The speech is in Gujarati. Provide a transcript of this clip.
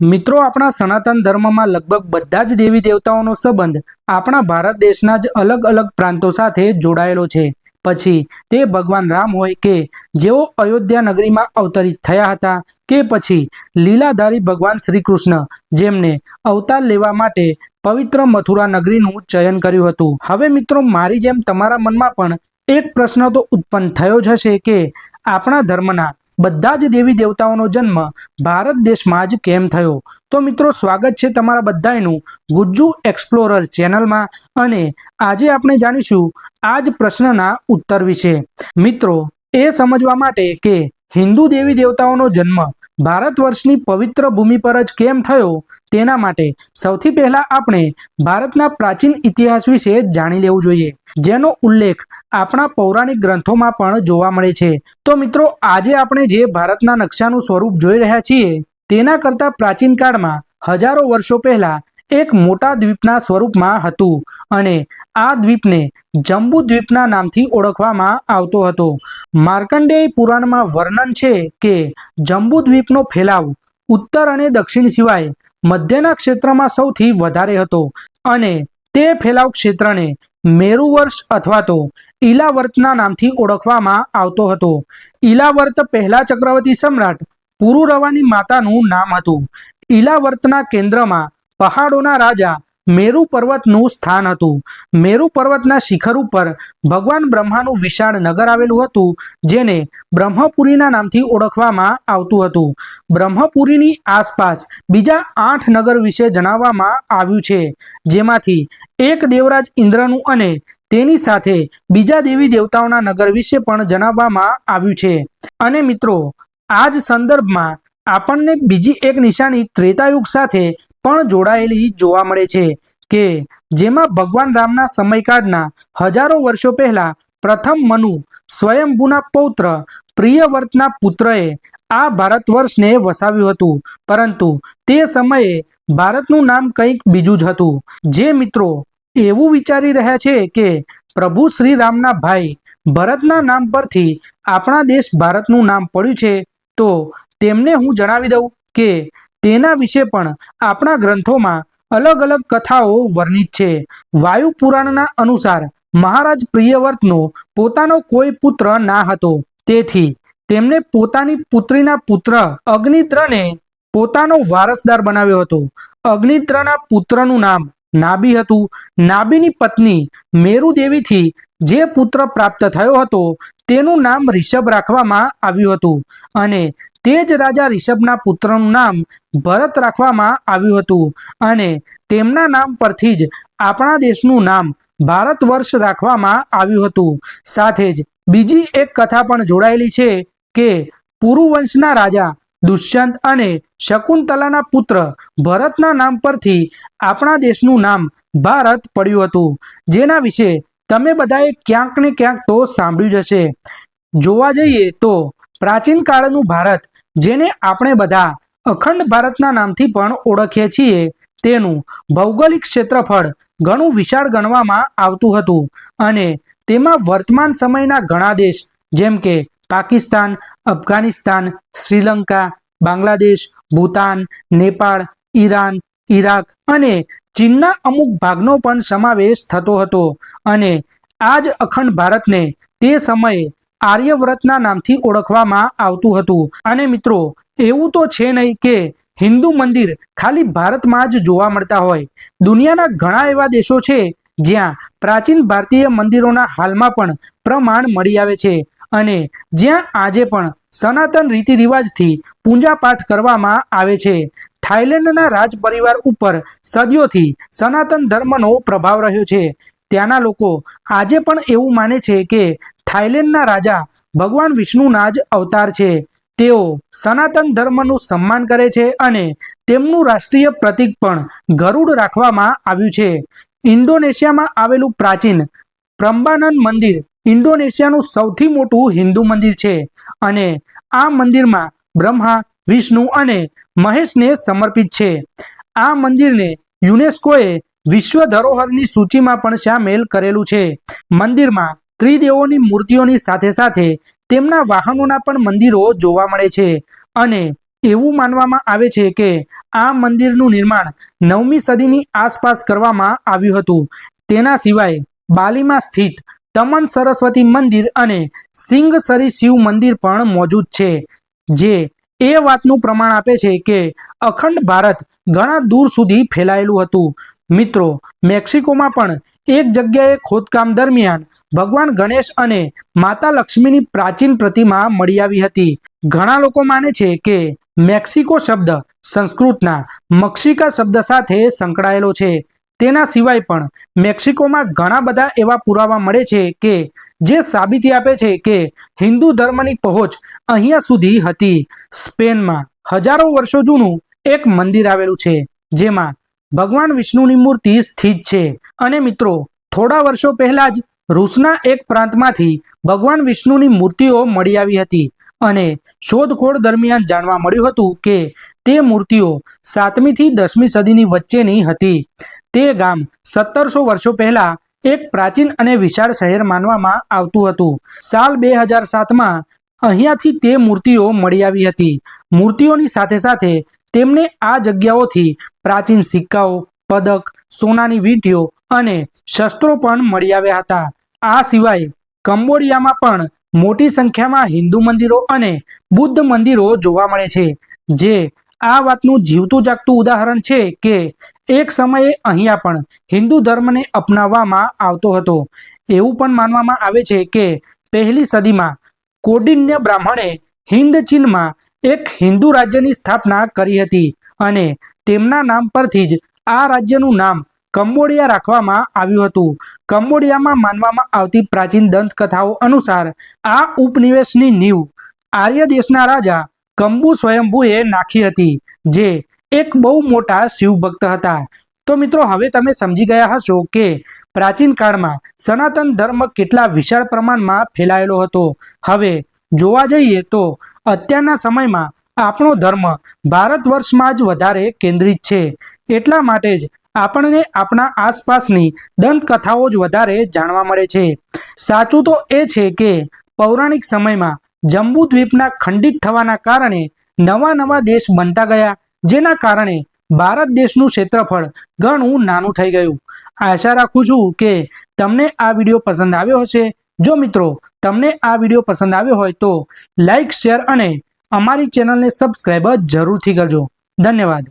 મિત્રો, આપણા સનાતન ધર્મમાં લગભગ બધા જ દેવી દેવતાઓનો સંબંધ આપણા ભારત દેશના જ અલગ અલગ પ્રાંતો સાથે જોડાયેલો છે. પછી તે ભગવાન રામ હોય કે જેઓ અયોધ્યા નગરીમાં અવતરિત થયા હતા કે પછી લીલાધારી ભગવાન શ્રી કૃષ્ણ જેમને અવતાર લેવા માટે પવિત્ર મથુરા નગરીનું ચયન કર્યું હતું. હવે મિત્રો, મારી જેમ તમારા મનમાં પણ એક પ્રશ્ન તો ઉત્પન્ન થયો જ હશે કે આપણા ધર્મના બધા જ દેવી દેવતાઓનો જન્મ ભારત દેશમાં જ કેમ થયો? તો મિત્રો, સ્વાગત છે તમારા બધાનું ગુજ્જુ એક્સપ્લોરર ચેનલમાં અને આજે આપણે જાણીશું આ જ પ્રશ્નના ઉત્તર વિશે. મિત્રો, એ સમજવા માટે કે હિન્દુ દેવી દેવતાઓનો જન્મ ભારત વર્ષની પવિત્ર ભૂમિ પર જ કેમ થયો? તેના માટે સૌથી પહેલા આપણે ભારતના પ્રાચીન ઇતિહાસ વિશે જાણી લેવું જોઈએ. જેનો ઉલ્લેખ આપણા પૌરાણિક ગ્રંથોમાં પણ જોવા મળે છે. તો મિત્રો, આજે આપણે જે ભારતના નકશાનું સ્વરૂપ જોઈ રહ્યા છીએ, તેના કરતાં પ્રાચીન કાળમાં હજારો વર્ષો પહેલા એક મોટા દ્વીપના સ્વરૂપમાં હતું અને આ દ્વીપને જંબુ દ્વીપના નામથી ઓળખવામાં આવતો હતો. માર્કંડેય પુરાણમાં વર્ણન છે કે જંબુ દ્વીપનો ફેલાવ ઉત્તર અને દક્ષિણ સિવાય મધ્યના ક્ષેત્રમાં સૌથી વધારે હતો અને તે ફેલાવ ક્ષેત્રને મેરુવર્ષ અથવા તો ઈલાવર્તના નામથી ઓળખવામાં આવતો હતો. ઈલાવર્ત પહેલા ચક્રવર્તી સમ્રાટ પુરુરવાની માતાનું નામ હતું. ઈલાવર્તના કેન્દ્રમાં પહાડોના રાજા મેરુ પર્વતનું સ્થાન હતું. મેરુ પર્વતના શિખર ઉપર ભગવાન બ્રહ્માનું વિશાળ નગર આવેલું હતું, જેને બ્રહ્મપુરીના નામથી ઓળખવામાં આવતું હતું. બ્રહ્મપુરીની આસપાસ બીજા આઠ નગર વિશે જણાવવામાં આવ્યું છે, જેમાંથી એક દેવરાજ ઇન્દ્રનું અને તેની સાથે બીજા દેવી દેવતાઓના નગર વિશે પણ જણાવવામાં આવ્યું છે. અને મિત્રો, આ જ સંદર્ભમાં આપણને બીજી એક નિશાની ત્રેતાયુગ સાથે પણ જોડાયેલી જોવા મળે છે કે જેમાં ભગવાન રામના સમયકાળના હજારો વર્ષો પહેલા પ્રથમ મનુ સ્વયંભૂના પૌત્ર પ્રિયવર્તના પુત્રએ આ ભારત વર્ષને વસાવ્યું હતું. પરંતુ તે સમયે ભારતનું નામ કંઈક બીજું જ હતું. જે મિત્રો એવું વિચારી રહ્યા છે કે પ્રભુ શ્રી રામના ભાઈ ભરતના નામ પરથી આપણા દેશ ભારતનું નામ પડ્યું છે, તો તેમને હું જણાવી દઉં કે તેના વિશે પણ આપણા ગ્રંથોમાં અલગ અલગ કથાઓ વર્ણિત છે. વાયુ પુરાણના અનુસાર મહારાજ પ્રિયવર્તનો પોતાનો કોઈ પુત્ર ના હતો. તેથી તેમને પોતાની પુત્રીના પુત્ર અગ્નિદ્રને પોતાનો વારસદાર બનાવ્યો હતો. અગ્નિદ્રના પુત્રનું નામ નાભી હતું. નાભીની પત્ની મેરુદેવીથી જે પુત્ર પ્રાપ્ત થયો હતો તેનું નામ રિષભ રાખવામાં આવ્યું હતું. અને તે જ રાજા રિષભના પુત્રનું નામ ભરત રાખવામાં આવ્યું હતું. અને તેમના નામ પરથી જ આપણા દેશનું નામ ભારત વર્ષ રાખવામાં આવ્યું હતું. સાથે જ બીજી એક કથા પણ જોડાયેલી છે કે પુરુવંશના રાજા દુષ્યંત અને શકુંતલાના પુત્ર ભરતના નામ પરથી આપણા દેશનું નામ ભારત પડ્યું હતું. જેના વિશે તમે બધાએ ક્યાંક ને ક્યાંક તો સાંભળ્યું જ હશે. જોવા જઈએ તો પ્રાચીન કાળનું ભારત જેને આપણે બધા અખંડ ભારતના નામથી પણ ઓળખીએ છીએ. તેનું ભૌગોલિક ક્ષેત્રફળ ઘણું વિશાળ ગણવામાં આવતું હતું અને તેમાં વર્તમાન સમયના ઘણા દેશ જેમ કે પાકિસ્તાન, અફઘાનિસ્તાન, શ્રીલંકા, બાંગ્લાદેશ, ભૂતાન, નેપાળ, ઈરાન, ઈરાક અને ચીનના અમુક ભાગનો પણ સમાવેશ થતો હતો અને આ જ અખંડ ભારતને તે સમયે આર્યવ્રતના નામથી ઓળખવામાં આવતું હતું. અને મિત્રો, એવું તો છે નહીં કે હિન્દુ મંદિર ખાલી ભારતમાં જ જોવા મળતા હોય. દુનિયાના ઘણા એવા દેશો છે જ્યાં પ્રાચીન ભારતીય મંદિરોના હાલમાં પણ પ્રમાણ મળી આવે છે અને જ્યાં આજે પણ સનાતન રીતિ રિવાજથી પૂજા પાઠ કરવામાં આવે છે. થાઈલેન્ડના રાજ પરિવાર ઉપર સદીઓથી સનાતન ધર્મનો પ્રભાવ રહ્યો છે. ત્યાંના લોકો આજે પણ એવું માને છે કે થાઈલેન્ડના રાજા ભગવાન વિષ્ણુના જ અવતાર છે. તેઓ સનાતન ધર્મનું સન્માન કરે છે અને તેમનું રાષ્ટ્રીય પ્રતીક પણ ગરુડ રાખવામાં આવ્યું છે. ઇન્ડોનેશિયામાં આવેલું પ્રાચીન પ્રંબાનંદ મંદિર ઇન્ડોનેશિયાનું સૌથી મોટું હિન્દુ મંદિર છે અને આ મંદિરમાં બ્રહ્મા, વિષ્ણુ અને મહેશને સમર્પિત છે. આ મંદિરને યુનેસ્કોએ વિશ્વ ધરોહરની સૂચિમાં પણ સામેલ કરેલું છે. મંદિરમાં ત્રિદેવોની મૂર્તિઓની સાથે સાથે તેમના વાહનોના પણ મંદિરો જોવા મળે છે. અને એવું માનવામાં આવે છે કે આ મંદિરનું નિર્માણ નવમી સદીની આસપાસ કરવામાં આવ્યું હતું. તેના સિવાય બાલીમાં સ્થિત તમન સરસ્વતી મંદિર અને સિંગસરી શિવ મંદિર પણ મોજૂદ છે, જે એ વાતનું પ્રમાણ આપે છે કે અખંડ ભારત ઘણા દૂર સુધી ફેલાયેલું હતું. મિત્રો, મેક્સિકોમાં પણ એક જગ્યાએ ખોદકામ દરમિયાન ભગવાન ગણેશ અને માતા લક્ષ્મીની પ્રાચીન પ્રતિમા મળી આવી હતી. ઘણા લોકો માને છે કે મેક્સિકો શબ્દ સંસ્કૃતના મક્ષિકા શબ્દ સાથે સંકળાયેલો છે. તેના સિવાય પણ મેક્સિકોમાં ઘણા બધા એવા પુરાવા મળે છે કે જે સાબિતી આપે છે કે હિન્દુ ધર્મની પહોંચ અહીંયા સુધી હતી. સ્પેનમાં હજારો વર્ષો જૂનું એક મંદિર આવેલું છે, જેમાં ભગવાન વિષ્ણુની મૂર્તિ સ્થિત છે. અને મિત્રો, થોડા વર્ષો પહેલા જ રૂસના એક પ્રાંતમાંથી ભગવાન વિષ્ણુની મૂર્તિઓ મળી આવી હતી. અને શોધખોળ દરમિયાન જાણવા મળ્યું હતું કે તે મૂર્તિઓ સાતમી થી દસમી સદીની વચ્ચેની હતી. તે ગામ સત્તરસો વર્ષો પહેલા એક પ્રાચીન અને વિશાળ શહેર માનવામાં આવતું હતું. સાલ બે હજાર સાતમાં અહીંયાથી તે મૂર્તિઓ મળી આવી હતી. મૂર્તિઓની સાથે સાથે તેમને આ જગ્યાઓથી પ્રાચીન સિક્કાઓ, પદક, સોનાની વીંટીઓ અને શસ્ત્રો પણ મળી આવ્યા હતા. આ સિવાય કંબોડિયામાં પણ મોટી સંખ્યામાં હિન્દુ મંદિરો અને બુદ્ધ મંદિરો જોવા મળે છે, જે આ વાતનું જીવતું જાગતું ઉદાહરણ છે કે એક સમયે અહીંયા પણ હિન્દુ ધર્મને અપનાવવામાં આવતો હતો. એવું પણ માનવામાં આવે છે કે પહેલી સદીમાં કોડિન્ય બ્રાહ્મણે હિન્દ ચીનમાં એક હિન્દુ રાજ્યની સ્થાપના કરી હતી અને તેમના નામ પરથી જ આ રાજ્યનું નામ કંબોડિયા રાખવામાં આવ્યું હતું. કંબોડિયામાં માનવામાં આવતી પ્રાચીન દંતકથાઓ અનુસાર આ ઉપનિવેશની નીવ આર્ય દેશના રાજા કંબુ સ્વયંભુએ નાખી હતી, જે એક બહુ મોટા શિવભક્ત હતા. તો મિત્રો, હવે તમે સમજી ગયા હશો કે પ્રાચીન કાળમાં સનાતન ધર્મ કેટલા વિશાળ પ્રમાણમાં ફેલાયેલો હતો. હવે જોવા જઈએ તો અત્યારના સમયમાં આપણો ધર્મ ભારત વર્ષમાં જ વધારે કેન્દ્રિત છે. એટલા માટે જ આપણને આપણા આસપાસની દંતકથાઓ જ વધારે જાણવા મળે છે. સાચું તો એ છે કે પૌરાણિક સમયમાં જંબુ દ્વીપના ખંડિત થવાના કારણે નવા નવા દેશ બનતા ગયા, જેના કારણે ભારત દેશનું ક્ષેત્રફળ ઘણું નાનું થઈ ગયું. આશા રાખું છું કે તમને આ વીડિયો પસંદ આવ્યો હશે. જો મિત્રો, તમને આ વીડિયો પસંદ આવ્યો હોય તો લાઈક, શેર અને અમારી ચેનલને સબસ્ક્રાઈબ જરૂરથી કરજો. ધન્યવાદ.